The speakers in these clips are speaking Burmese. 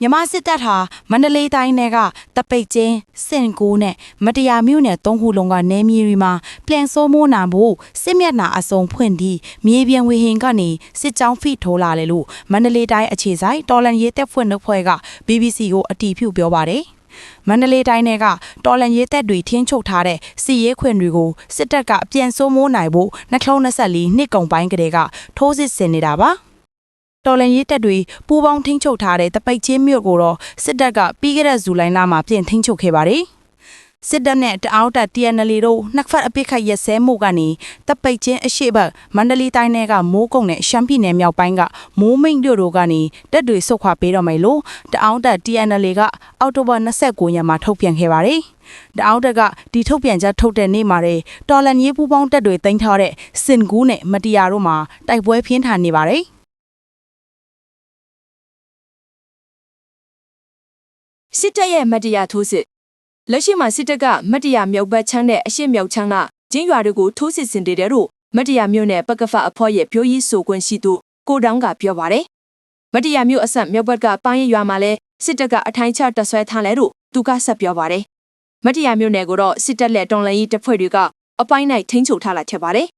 မြမစစ်တပ်ဟာမန္တလေးတိုင်းနယ်ကတပိတ်ချင်းစင်ကိုနဲ့မတရားမြို့နယ်သုံးခုလုံးကနေမြေရီမှာပြန်စိုးမိုးနာဖို့စစ်မျက်နှာအစုံဖွင့်ပြီးမြေပြင်ဝေဟင်ကနေစစ်ကြောင်းဖိထိုးလာတယ်လို့မန္တလေးတိုင်းအခြေဆိုင်တော်လန်ရေးတပ်ဖွဲ့နှုတ်ဖွဲ့က BBC ကိုအတီးပြုပြောပါတယ်မန္တလေးတိုင်းနယ်ကတော်လန်ရေးတပ်တွေထင်းချုပ်ထားတဲ့စီရေးခွင်တွေကိုစစ်တပ်ကပြန်စိုးမိုးနိုင်ဖို့2024နှစ်ကုန်ပိုင်းကတည်းကထိုးစစ်ဆင်နေတာပါ တော်လန်ရေးတပ်တွေပူးပေါင်းထိန်းချုပ်ထားတဲ့တပိတ်ချင်းမြို့ကိုတော့စစ်တပ်ကပြီးခဲ့တဲ့ဇူလိုင်လမှာပြင်ထိန်းချုပ်ခဲ့ပါတယ်။စစ်တပ်နဲ့တအောက်တပ် TNL တို့နှစ်ဖက်အပိတ်ခတ်ရက်စဲမှုကနေတပိတ်ချင်းအရှိတ်ဘက်မန္တလေးတိုင်းနယ်ကမိုးကုံနဲ့ရှမ်းပြည်နယ်မြောက်ပိုင်းကမိုးမိတ်တို့တို့ကနေတပ်တွေဆုတ်ခွာပေးတော့မယ်လို့တအောက်တပ် TNL ကအောက်တိုဘာ29ရက်မှာထုတ်ပြန်ခဲ့ပါတယ်။တအောက်တက်ကဒီထုတ်ပြန်ချက်ထုတ်တဲ့နေ့မှာတဲ့တော်လန်ရေးပူးပေါင်းတပ်တွေတင်ထားတဲ့စင်ကူးနဲ့မတရားတို့မှာတိုက်ပွဲပြင်းထန်နေပါတယ်။ စစ်တပ်ရဲ့မတ်တရားထိုးစစ်လက်ရှိမှာစစ်တပ်ကမတ်တရားမြောက်ဘက်ချမ်းနဲ့အရှေ့မြောက်ချမ်းကကျင်းရွာတွေကိုထိုးစစ်ဆင်နေတဲ့လို့မတ်တရားမြို့နယ်ပကဖအဖွဲ့ရဲ့ပြောရေးဆိုခွင့်ရှိသူကိုတောင်းကပြောပါတယ်မတ်တရားမြို့အဆက်မြောက်ဘက်ကပိုင်းရွာမှာလဲစစ်တပ်ကအထိုင်ချတပ်ဆွဲထားလဲလို့သူကဆက်ပြောပါတယ်မတ်တရားမြို့နယ်ကိုတော့စစ်တပ်လက်တော်လှန်ရေးတပ်ဖွဲ့တွေကအပိုင်းနိုင်ထိန်းချုပ်ထားလာချက်ပါတယ်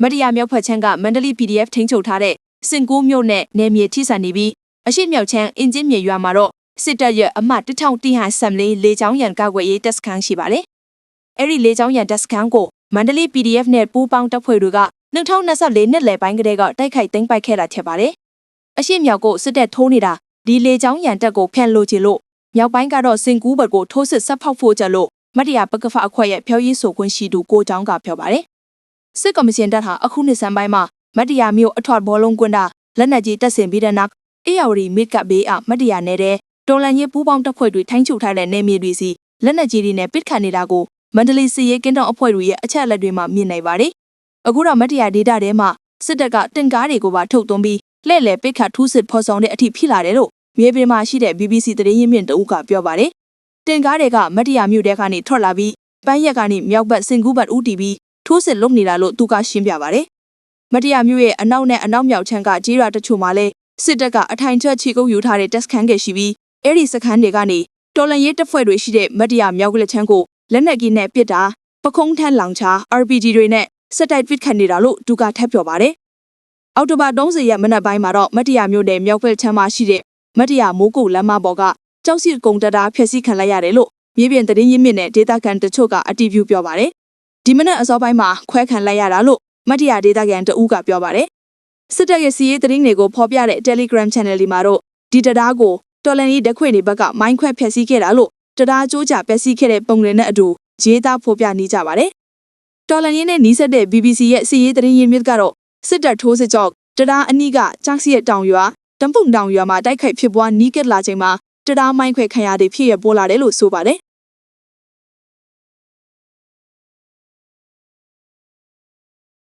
မတ်တရားမြောက်ဖက်ချမ်းကမန္တလေး PDF ထိန်းချုပ်ထားတဲ့စင်ကူးမြို့နဲ့နယ်မြေထိစပ်နေပြီးအရှိမြောက်ချမ်းအင်ဂျင်မြေရွာမှာတော့ စစ်တပ်ရဲ့အမှတ်တထောင်တီဟန်ဆမ်လေးလေချောင်းရန်ကောက်ွယ်ရေးတပ်စခန်းရှိပါတယ်။အဲ့ဒီလေချောင်းရန်တပ်စခန်းကိုမန္တလေး PDF နဲ့ပူးပေါင်းတပ်ဖွဲ့တွေက2024နှစ်လယ်ပိုင်းကတည်းကတိုက်ခိုက်သိမ်းပိုက်ခဲ့တာဖြစ်ပါတယ်။အရှိမြောက်ကိုစစ်တပ်ထိုးနေတာဒီလေချောင်းရန်တပ်ကိုဖျက်လို့ချင်လို့မြောက်ပိုင်းကတော့စင်ကူးဘက်ကိုထိုးစစ်ဆက်ဖောက်ဖို့ကြလို့မတ်တရားပကဖအခွက်ရဲ့ဖျော်ရည်ဆိုခွင့်ရှိသူကိုချောင်းကပြောပါတယ်။စစ်ကော်မရှင်တပ်ဟာအခုနှစ်ဆန်းပိုင်းမှာမတ်တရားမျိုးအထွတ်ဘောလုံးကွန်းတာလက်နက်ကြီးတပ်ဆင်ပြီးတဲ့နောက်အေယာဝတီမစ်ကဘေးအမတ်တရားနယ်တဲ့ တော်လန်ရေးပူးပေါင်းတပ်ဖွဲ့တွေထိုင်းချုပ်ထားတဲ့နေမြေတွေစီလက်နက်ကြီးတွေနဲ့ပစ်ခတ်နေတာကိုမန္တလေးစီရေးကင်းတောင်အဖွဲ့တွေရဲ့အချက်အလက်တွေမှာမြင်နိုင်ပါတယ်။အခုတော့မတရားဒေတာထဲမှာစစ်တပ်ကတင်ကားတွေကိုပါထုတ်သွင်းပြီးလှည့်လည်ပစ်ခတ်ထူးစစ်ဖော်ဆောင်တဲ့အထိဖြစ်လာတယ်လို့မြေပြင်မှာရှိတဲ့ BBC သတင်းရင်းမြစ်တအုပ်ကပြောပါတယ်။တင်ကားတွေကမတရားမြို့တဲကနေထွက်လာပြီးပန်းရက်ကနေမြောက်ဘက်စင်ကူးဘက်ဦးတီပြီးထိုးစစ်လုပ်နေတာလို့သူကရှင်းပြပါတယ်။မတရားမြို့ရဲ့အနောက်နဲ့အနောက်မြောက်ချမ်းကကြေးရွာတချို့မှာလဲစစ်တပ်ကအထိုင်ချချီကုပ်ယူထားတဲ့တက်စခန်းကရှိပြီး အဲ့ဒီစခန်းတွေကနေတော်လန်ရေးတပ်ဖွဲ့တွေရှိတဲ့မတ်တရမြောက်ကလချမ်းကိုလက်နက်ကြီးနဲ့ပစ်တာပခုံးထန်းလောင်ချာ RPG တွေနဲ့စက်တိုက်ပစ်ခတ်နေတာလို့သူကထပ်ပြောပါတယ်။အောက်တိုဘာ30ရက်မနက်ပိုင်းမှာတော့မတ်တရမြို့နယ်မြောက်ဘက်ချမ်းမှာရှိတဲ့မတ်တရမိုးကုတ်လမ်းမပေါ်ကကြောက်စီကုံတတာဖျက်ဆီးခံလိုက်ရတယ်လို့မြေပြင်သတင်းရင်းမြစ်နဲ့ဒေတာကန်တချို့ကအတည်ပြုပြောပါတယ်။ဒီမနက်အစောပိုင်းမှာခွဲခံလိုက်ရတာလို့မတ်တရဒေတာကန်တဦးကပြောပါတယ်။စစ်တပ်ရဲ့စီးရေးသတင်းတွေကိုဖော်ပြတဲ့ Telegram Channel ဒီမှာတော့ဒီတရားကို တော်လန်ရေးဓခွေတွေဘက်ကမိုင်းခွဲဖျက်ဆီးခဲ့တာလို့တရားကျိုးကြပျက်စီးခဲ့တဲ့ပုံတွေနဲ့အတူရေးသားဖော်ပြနေကြပါတယ်။တော်လန်ရေးနဲ့နီးစပ်တဲ့ BBC ရဲ့စီးရေးသတင်းရင်းမြစ်ကတော့စစ်တပ်ထိုးစစ်ကြောင့်တရားအနီးကကြောက်စီရဲ့တောင်ရွာတမ်ပုံတောင်ရွာမှာတိုက်ခိုက်ဖြစ်ပွားနီးကပ်လာချိန်မှာတရားမိုင်းခွဲခံရတဲ့ဖြစ်ရပေါ်လာတယ်လို့ဆိုပါတယ်။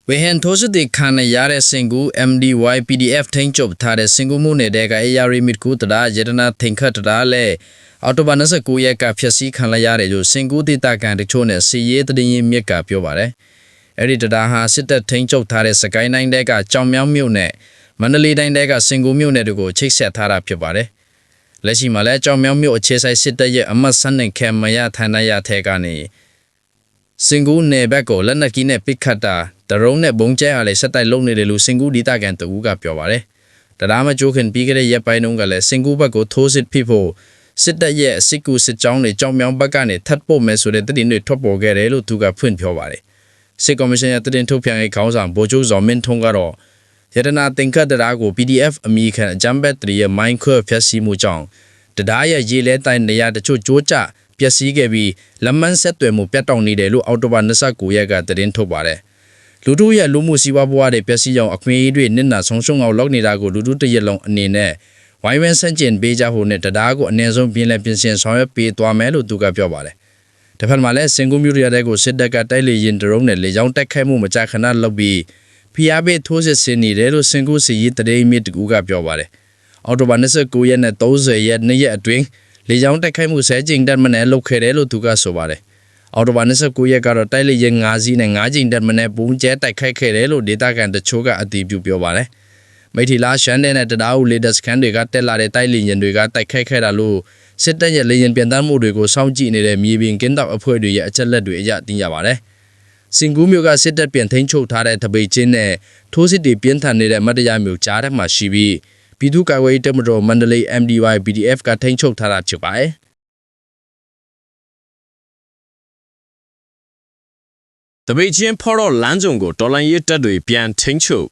ဝေဟန်ထိုးစစ်တွေခံရတဲ့စင်ကူ MDY PDF ထိန်းချုပ်ထားတဲ့စင်ကူမှုနယ်တဲ့က AR မစ်ကူတရာယတနာသင်္ခတ်တရာလဲအော်တိုဘာ29ရက်ကဖျက်ဆီးခံလိုက်ရတယ်လို့စင်ကူဒေတာကန်တချို့နဲ့စီရေးတရင်မြစ်ကပြောပါတယ်။အဲ့ဒီတရာဟာစစ်တပ်ထိန်းချုပ်ထားတဲ့စကိုင်းတိုင်းတဲကကြောင်မြောင်းမြို့နဲ့မန္တလေးတိုင်းတဲကစင်ကူမြို့နယ်တို့ကိုချိတ်ဆက်ထားတာဖြစ်ပါတယ်။လက်ရှိမှာလဲကြောင်မြောင်းမြို့အခြေဆိုင်စစ်တပ်ရဲ့အမတ်ဆန်းနဲ့ခဲမရဌာနရထဲကနေ စင်ကူနယ်ဘက်ကိုလက်နက်ကြီးနဲ့ပစ်ခတ်တာဒရုန်းနဲ့ဘုံကျဲအားလည်းဆက်တိုက်လုပ်နေတယ်လို့စင်ကူဒေတာကန်တူကပြောပါတယ်။တရားမကျိုးခင်ပြီးခဲ့တဲ့ရက်ပိုင်းတုန်းကလည်းစင်ကူဘက်ကိုထိုးစစ်ဖိဖို့စစ်တပ်ရဲ့စစ်ကူစစ်ကြောင်းတွေကြောင်မြောင်းဘက်ကနေထပ်ပို့မယ်ဆိုတဲ့တည်င်းတွေထွက်ပေါ်ခဲ့တယ်လို့သူကဖွင့်ပြောပါတယ်။စစ်ကော်မရှင်ရဲ့တည်င်းထုတ်ပြန်ရေးခေါင်းဆောင်ဗိုလ်ချုပ်ဇော်မင်းထွန်းကတော့ရတနာတင်ကတ်တရားကို PDF အမိခံအကြမ်းဖက်တွေရဲ့ Minecraft ဖျက်ဆီးမှုကြောင့်တရားရဲ့ရေလဲတိုင်းနေရာတချို့ကြိုးကျ ပျက်စီးခဲ့ပြီးလက်မန်းဆက်သွယ်မှုပြတ်တောက်နေတယ်လို့အော်တိုဘာ29ရက်ကသတင်းထုတ်ပါတယ်။လူတို့ရဲ့လူမှုစီးပွားဘဝတွေပျက်စီးအောင်အခွင့်အရေးတွေနစ်နာဆုံးရှုံးအောင်လုပ်နေတာကိုလူတို့တရက်လုံးအနေနဲ့ဝိုင်းဝန်းဆန့်ကျင်ပေးကြဖို့နဲ့တရားကိုအနည်းဆုံးပြင်လည်ပြင်ဆင်ဆောင်ရွက်ပေးသွားမယ်လို့သူကပြောပါတယ်။တစ်ဖက်မှာလည်းစင်ကူမျိုးရတဲ့ကိုစစ်တပ်ကတိုက်လေရင်ဒရုန်းနဲ့လေကြောင်းတိုက်ခိုက်မှုမကြာခဏလုပ်ပြီးဖျားပေးထိုးစစ်ဆင်နေတယ်လို့စင်ကူစီရေးတရေမြစ်တူကပြောပါတယ်။အော်တိုဘာ29ရက်နဲ့30ရက်နေ့ရက်အတွင်း လေကြောင်းတိုက်ခိုက်မှုဆဲကျင်တက်မနဲ့လုပ်ခဲ့တယ်လို့သူကဆိုပါတယ်။အော်တိုဘာ29ရက်ကတော့တိုက်လေရင်5စီးနဲ့5ကျင်တက်မနဲ့ဘုံကျဲတိုက်ခိုက်ခဲ့တယ်လို့ဒေတာကန်တချို့ကအတည်ပြုပြောပါတယ်။မိထီလာရှန်တဲ့နဲ့တဒါဦးလေဒက်စကန်တွေကတက်လာတဲ့တိုက်လေရင်တွေကတိုက်ခိုက်ခဲ့တာလို့စစ်တပ်ရဲ့လေရင်ပြန်တမ်းမှုတွေကိုစောင့်ကြည့်နေတဲ့မြေပြင်ကင်းတောက်အဖွဲ့တွေရဲ့အချက်လက်တွေအရသိရပါတယ်စင်ကူးမျိုးကစစ်တပ်ပြန်ထိန်းချုပ်ထားတဲ့တပိတ်ချင်းနဲ့ထိုးစစ်တွေပြင်းထန်နေတဲ့မတ်တရားမျိုးကြားထဲမှာရှိပြီး ပြည်သူ့ကာကွယ်ရေးတပ်မတော်မန္တလေး MDY BDF ကထိန်းချုပ်ထားတာဖြစ်ပါတယ်။တပိတ်ချင်းဖော်တော့လမ်းစုံကိုတော်လန်ရေးတပ်တွေပြန်ထိန်းချုပ်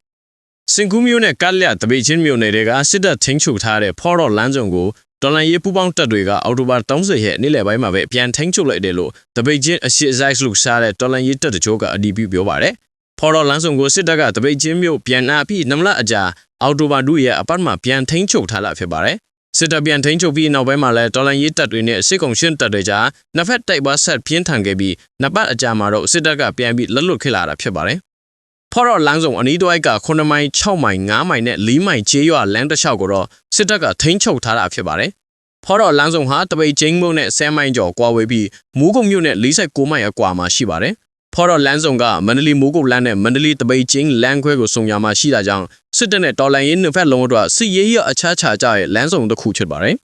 စင်ကူးမျိုးနဲ့ကတ်လျက်တပိတ်ချင်းမျိုးနယ်တွေကစစ်တပ်ထိန်းချုပ်ထားတဲ့ဖော်တော့လမ်းစုံကိုတော်လန်ရေးပူးပေါင်းတပ်တွေကအောက်တိုဘာ30ရက်နေ့လယ်ပိုင်းမှာပဲပြန်ထိန်းချုပ်လိုက်တယ်လို့တပိတ်ချင်းအရှိဆိုင်လုစားတဲ့တော်လန်ရေးတပ်တချို့ကအဒီပြုပြောပါတယ် ဖော်တော့လမ်းစုံကိုစစ်တပ်ကတပိတ်ချင်းမျိုးပြန်နာပြီးနမလအကြာအောက်တိုဘာ2ရက်အပတ်မှာပြန်ထိန်းချုပ်ထားလာဖြစ်ပါတယ်စစ်တပ်ပြန်ထိန်းချုပ်ပြီးနောက်ပိုင်းမှာလဲတော်လန်ရေးတပ်တွေနဲ့စစ်ကောင်ရှင်းတပ်တွေကြားနှစ်ဖက်တိုက်ပွဲဆက်ပြင်းထန်ခဲ့ပြီးနှစ်ပတ်အကြာမှာတော့စစ်တပ်ကပြန်ပြီးလက်လွတ်ခဲ့လာတာဖြစ်ပါတယ်။ဖော်တော့လမ်းဆောင်အနီးတစ်ဝိုက်က9မိုင်6မိုင်9မိုင်နဲ့4မိုင်ကျေးရွာလမ်းတစ်လျှောက်ကိုတော့စစ်တပ်ကထိန်းချုပ်ထားတာဖြစ်ပါတယ်။ဖော်တော့လမ်းဆောင်ဟာတပိတ်ချင်းမုံနဲ့10မိုင်ကျော်ကွာဝေးပြီးမူးကုံမြို့နဲ့46မိုင်အကွာမှာရှိပါတယ်။ ဖော်တော့လမ်းဆောင်ကမန္တလေးမိုးကုတ်လမ်းနဲ့မန္တလေးတပိတ်ချင်းလမ်းခွဲကိုစုံရမှာရှိတာကြောင့်စစ်တပ်နဲ့တော်လန်ရေးနှစ်ဖက်လုံးတို့စစ်ရေးရအခြားခြားကြရဲ့လမ်းဆောင်တစ်ခုဖြစ်ပါတယ်။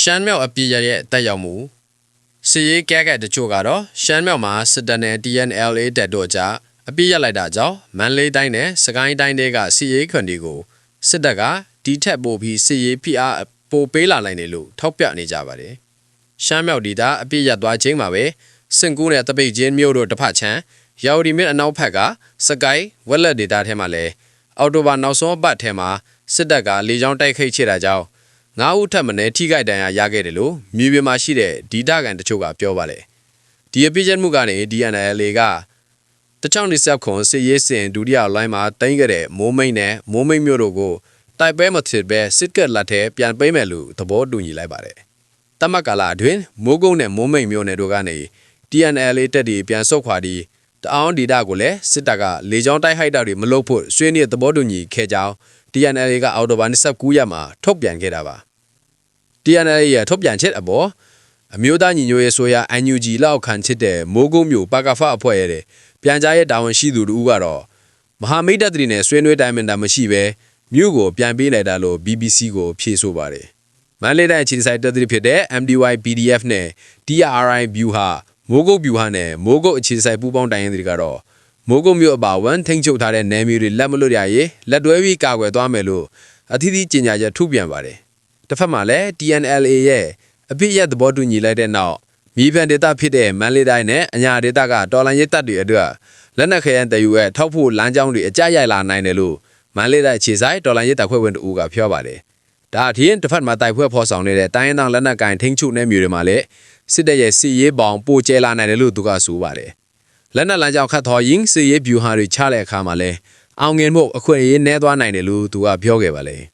ရှမ်းမြောက်အပြည်ရရဲ့တက်ရောက်မှုစီရေးကဲကဲတချို့ကတော့ရှမ်းမြောက်မှာစစ်တပ်နဲ့ TNLA တပ်တို့ကြားအပြစ်ရလိုက်တာကြောင့်မန္တလေးတိုင်းနဲ့စကိုင်းတိုင်းတွေကစီရေးခွန်တွေကိုစစ်တပ်ကဒီထက်ပိုပြီးစီရေးဖိအားပိုပေးလာနိုင်တယ်လို့ထောက်ပြနေကြပါတယ် ရှမ်းမြောက်ဒေသအပြစ်ရသွားခြင်းမှာပဲစင်ကူးနဲ့တပိတ်ချင်းမြို့တို့တစ်ဖက်ချမ်းရောက်ဒီမြစ်အနောက်ဘက်ကစကိုင်းဝက်လက်ဒေသထဲမှာလဲအော်တိုဘာနောက်ဆုံးအပတ်ထဲမှာစစ်တပ်ကလေကြောင်းတိုက်ခိုက်ချတာကြောင့်ငါးဦးထပ်မံထိခိုက်ဒဏ်ရာရခဲ့တယ်လို့မြေပြင်မှာရှိတဲ့ဒီတာကန်တချို့ကပြောပါလေဒီအပြစ်ချက်မှုကနေ DNL ကတချောင်းနေဆက်ခွန်စစ်ရေးစင်ဒုတိယလိုင်းမှာတင်ခဲ့တဲ့မိုးမိတ်နဲ့မိုးမိတ်မျိုးတို့ကိုတိုက်ပွဲမဖြစ်ပဲစစ်ကက်လက်ထဲပြန်ပေးမယ်လို့သဘောတူညီလိုက်ပါတယ် တမတ်ကာလာအတွင်းမိုးကုတ်နဲ့မိုးမိတ်မျိုးနယ်တို့ကနေ TNL တက်တီပြန်ဆုတ်ခွာပြီးတအောင်ဒီတာကိုလည်းစစ်တပ်ကလေကြောင်းတိုက်ဟိုက်တာတွေမလုပ်ဖို့ဆွေးနွေးသဘောတူညီခဲ့ကြောင်း TNL ကအော်တိုဘာ29ရက်မှာထုတ်ပြန်ခဲ့တာပါ TNL ရဲ့ထုတ်ပြန်ချက်အပေါ်အမျိုးသားညီညွတ်ရေးဆိုရာ NUG လောက်ခံချစ်တဲ့မိုးကုတ်မျိုးပါကဖအဖွဲ့ရဲ့ပြန်ကြားရေးတာဝန်ရှိသူတို့ကတော့မဟာမိတ်တပ်တွေနဲ့ဆွေးနွေးတိုင်ပင်တာမရှိဘဲမြို့ကိုပြန်ပေးလိုက်တာလို့ BBC ကိုဖြေဆိုပါတယ်။ မန္တလေးတိုင်းအခြေစိုက်တပ်တွေဖြစ်တဲ့ MDY PDF နဲ့ DRI View ဟာမိုးကုတ် View ဟာနဲ့မိုးကုတ်အခြေစိုက်ပူးပေါင်းတိုင်ရင်တွေကတော့မိုးကုတ်မြို့အပါဝန်ထိန်းချုပ်ထားတဲ့နယ်မြေတွေလက်မလွတ်ရရေးလက်တွဲပြီးကာကွယ်သွားမယ်လို့အသီးသီးကြေညာချက်ထုတ်ပြန်ပါတယ်။တစ်ဖက်မှာလည်း TNLA ရဲ့အပြစ်ရက်သဘောတူညီလိုက်တဲ့နောက်မြေဖန်ဒေတာဖြစ်တဲ့မန်လေးတိုင်းနဲ့အညာဒေတာကတော်လန်ရေးတပ်တွေအတွက်လက်နက်ခဲယမ်းတယူရဲ့ထောက်ဖို့လမ်းကြောင်းတွေအကြရိုက်လာနိုင်တယ်လို့မန်လေးတိုင်းခြေဆိုင်တော်လန်ရေးတပ်ဖွဲ့ဝင်တို့ကပြောပါတယ်။ ဒါအပြင်တစ်ဖက်မှာတိုက်ပွဲဖော်ဆောင်နေတဲ့တိုင်းရင်းသားလက်နက်ကင်ထိန်းချုပ်နေမျိုးတွေမှာလည်းစစ်တပ်ရဲ့စီရေးပေါင်ပိုကျဲလာနိုင်တယ်လို့သူကဆိုပါတယ်။လက်နက်လမ်းကြောင်းခတ်တော်ရင်စီရေးဗျူဟာတွေချတဲ့အခါမှာလည်းအောင်ငင်မှုအခွင့်အရေးနည်းသွားနိုင်တယ်လို့သူကပြောခဲ့ပါလေ။